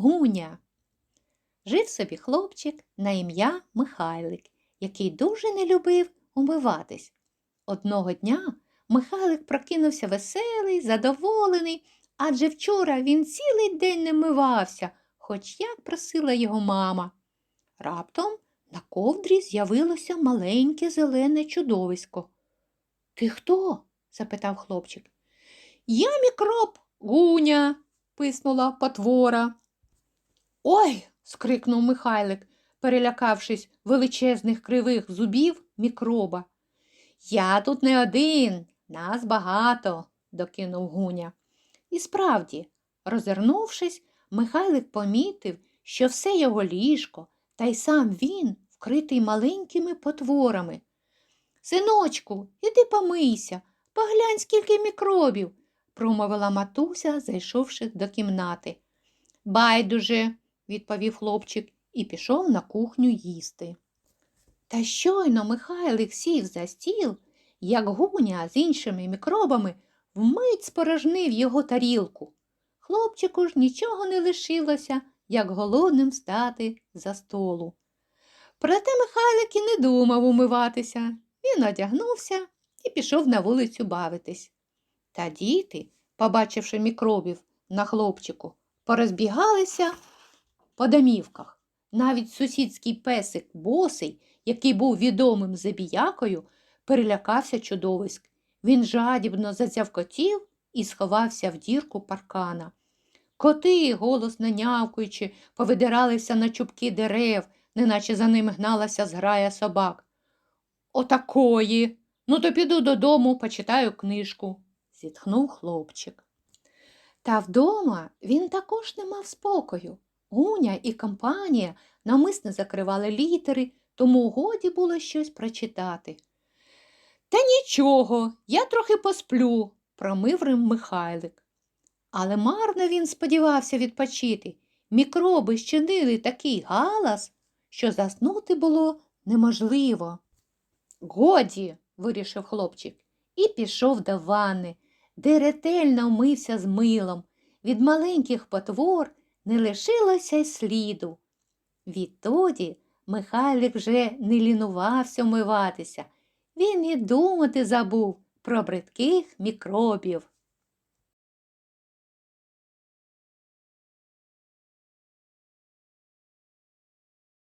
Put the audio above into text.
Гуня. Жив собі хлопчик на ім'я Михайлик, який дуже не любив умиватись. Одного дня Михайлик прокинувся веселий, задоволений, адже вчора він цілий день не мивався, хоч як просила його мама. Раптом на ковдрі з'явилося маленьке зелене чудовисько. Ти хто? запитав хлопчик. Я мікроб, гуня, писнула потвора. Ой. скрикнув Михайлик, перелякавшись величезних кривих зубів мікроба. Я тут не один, нас багато, докинув гуня. І справді, розвернувшись, Михайлик помітив, що все його ліжко, та й сам він вкритий маленькими потворами. Синочку, іди помийся, поглянь, скільки мікробів, промовила матуся, зайшовши до кімнати. Байдуже, відповів хлопчик і пішов на кухню їсти. Та щойно Михайлик сів за стіл, як гуня з іншими мікробами вмить спорожнив його тарілку. Хлопчику ж нічого не лишилося, як голодним встати за столу. Проте Михайлик і не думав умиватися. Він одягнувся і пішов на вулицю бавитись. Та діти, побачивши мікробів на хлопчику, порозбігалися по домівках. Навіть сусідський песик босий, який був відомим забіякою, перелякався чудовиськ. Він жадібно зазявкотів і сховався в дірку паркана. Коти, голосно нявкуючи, повидиралися на чубки дерев, неначе за ними гналася зграя собак. Отакої. Ну, то піду додому, почитаю книжку, зітхнув хлопчик. Та вдома він також не мав спокою. Гуня і компанія навмисно закривали літери, тому годі було щось прочитати. Та нічого, я трохи посплю, промив Михайлик. Але марно він сподівався відпочити. Мікроби щинили такий галас, що заснути було неможливо. Годі, вирішив хлопчик, і пішов до ванни, де ретельно вмився з милом. Від маленьких потвор не лишилося й сліду. Відтоді Михайлик вже не лінувався вмиватися. Він і думати забув про бридких мікробів.